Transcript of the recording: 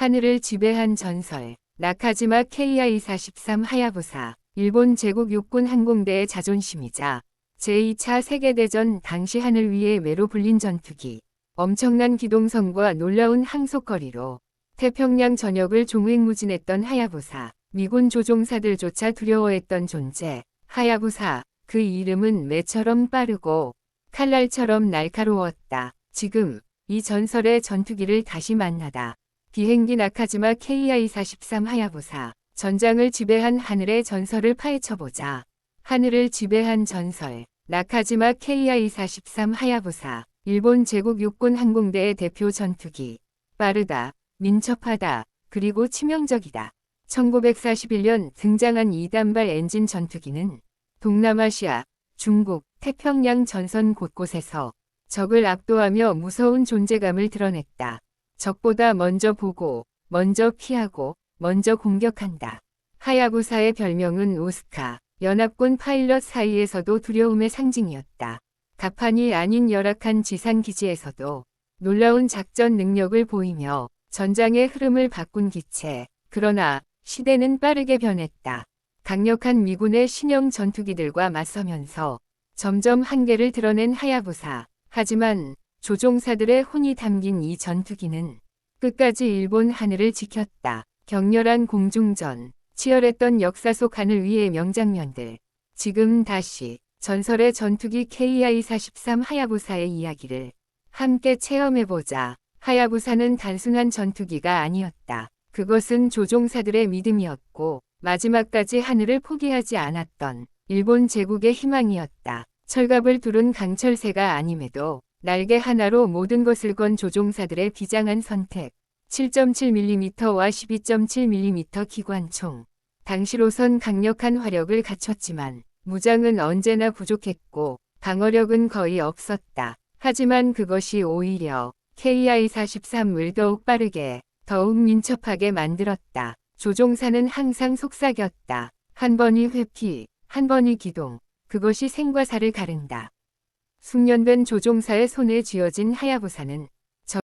하늘을 지배한 전설, 나카지마 KI-43 하야부사, 일본 제국 육군 항공대의 자존심이자 제2차 세계대전 당시 하늘 위의 매로 불린 전투기, 엄청난 기동성과 놀라운 항속거리로 태평양 전역을 종횡무진했던 하야부사, 미군 조종사들조차 두려워했던 존재, 하야부사, 그 이름은 매처럼 빠르고 칼날처럼 날카로웠다. 지금 이 전설의 전투기를 다시 만나다. 비행기 나카지마 KI-43 하야부사, 전장을 지배한 하늘의 전설을 파헤쳐보자. 하늘을 지배한 전설, 나카지마 KI-43 하야부사, 일본 제국 육군 항공대의 대표 전투기. 빠르다, 민첩하다, 그리고 치명적이다. 1941년 등장한 2단발 엔진 전투기는 동남아시아, 중국, 태평양 전선 곳곳에서 적을 압도하며 무서운 존재감을 드러냈다. 적보다 먼저 보고, 먼저 피하고, 먼저 공격한다. 하야부사의 별명은 오스카, 연합군 파일럿 사이에서도 두려움의 상징이었다. 가판이 아닌 열악한 지상기지에서도 놀라운 작전 능력을 보이며 전장의 흐름을 바꾼 기체. 그러나 시대는 빠르게 변했다. 강력한 미군의 신형 전투기들과 맞서면서 점점 한계를 드러낸 하야부사. 하지만 조종사들의 혼이 담긴 이 전투기는 끝까지 일본 하늘을 지켰다. 격렬한 공중전, 치열했던 역사 속 하늘 위의 명장면들. 지금 다시 전설의 전투기 KI-43 하야부사의 이야기를 함께 체험해보자. 하야부사는 단순한 전투기가 아니었다. 그것은 조종사들의 믿음이었고 마지막까지 하늘을 포기하지 않았던 일본 제국의 희망이었다. 철갑을 두른 강철새가 아님에도 날개 하나로 모든 것을 건 조종사들의 비장한 선택. 7.7mm와 12.7mm 기관총. 당시로선 강력한 화력을 갖췄지만 무장은 언제나 부족했고 방어력은 거의 없었다. 하지만 그것이 오히려 KI-43을 더욱 빠르게, 더욱 민첩하게 만들었다. 조종사는 항상 속삭였다. 한 번이 회피, 한 번이 기동. 그것이 생과 사를 가른다. 숙련된 조종사의 손에 쥐어진 하야부사는